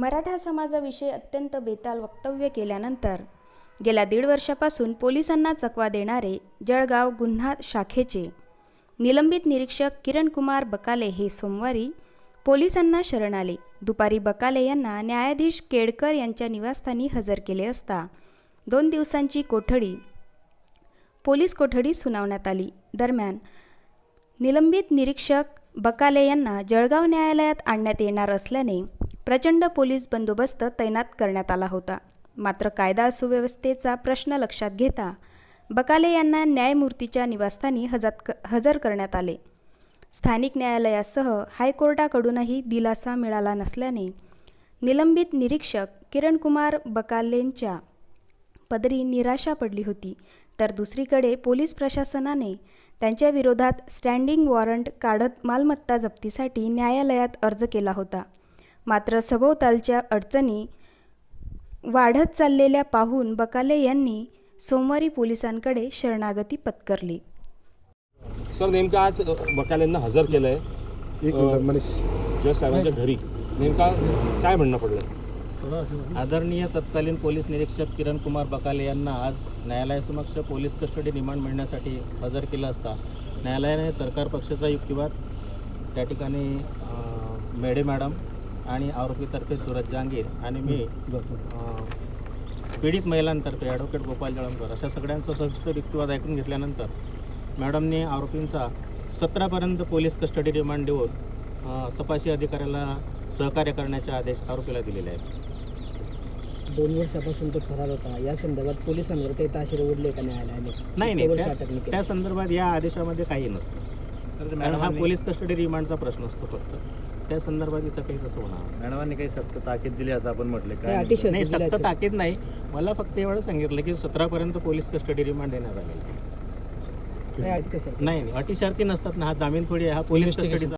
मराठा समाजाविषयी अत्यंत बेताल वक्तव्य केल्यानंतर गेल्या दीड वर्षापासून पोलिसांना चकवा देणारे जळगाव गुन्हा शाखेचे निलंबित निरीक्षक किरण कुमार बकाले हे सोमवारी पोलिसांना शरण आले. दुपारी बकाले यांना न्यायाधीश केडकर यांच्या निवासस्थानी हजर केले असता दोन दिवसांची कोठडी पोलीस कोठडी सुनावण्यात आली. दरम्यान निलंबित निरीक्षक बकाले यांना जळगाव न्यायालयात आणण्यात येणार असल्याने प्रचंड पोलीस बंदोबस्त तैनात करण्यात आला होता. मात्र कायदा सुव्यवस्थेचा प्रश्न लक्षात घेता बकाले यांना न्यायमूर्तीच्या निवासस्थानी क हजर करण्यात आले. स्थानिक न्यायालयासह हायकोर्टाकडूनही दिलासा मिळाला नसल्याने निलंबित निरीक्षक किरणकुमार बकालेंच्या पदरी निराशा पडली होती. तर दुसरीकडे पोलीस प्रशासनाने त्यांच्या विरोधात स्टँडिंग वॉरंट काढत मालमत्ता जप्तीसाठी न्यायालयात अर्ज केला होता. मात्र सभोवतालच्या अडचणी वाढत चाललेल्या पाहून बकाले यांनी सोमवारी पोलिसांकडे शरणागती पत्करली. सर नेमकं आज बकाल्यांना हजर केलं आहे एक अ, मिनिट मनीष. जज साहेबांच्या घरी. नेमका काय म्हणणं पडलं आदरणीय तत्कालीन पोलीस निरीक्षक किरण कुमार बकाले यांना आज न्यायालयासमक्ष पोलीस कस्टडी रिमांड मिळण्यासाठी हजर केलं असता. न्यायालयाने सरकार पक्षाचा युक्तिवाद त्या ठिकाणी मेडे मॅडम आणि आरोपीतर्फे सूरज जहांगीर आणि मी अं, पीडित महिलांतर्फे ॲडव्होकेट गोपाल जळमकर अशा सगळ्यांचा सविस्तर युक्तिवाद ऐकून घेतल्यानंतर मॅडमने आरोपींचा सतरापर्यंत पोलीस कस्टडी रिमांड देऊन तपासी अधिकाऱ्याला सहकार्य करण्याचे आदेश आरोपीला दिलेले आहेत. दोन वर्षापासून तो फरार होता. या संदर्भात पोलिसांवर काही ताशेरे ओढले का न्यायालयाने नाही नाही. त्या- संदर्भात या आदेशामध्ये काही नसतं. कारण हा पोलीस कस्टडी रिमांडचा प्रश्न असतो फक्त. त्या संदर्भात इथं काही तसं होणार मॅडमांनी काही सक्त ताकीद दिली असं आपण म्हटले काय अटी नाही सक्त? ताकीद नाही. मला फक्त एवढं सांगितलं की सतरापर्यंत पोलीस कस्टडी रिमांड देण्यात आलेला आहे. नाही अटी शर्ती नसतात ना हा जामीन थोडी आहे हा पोलीस कस्टडीचा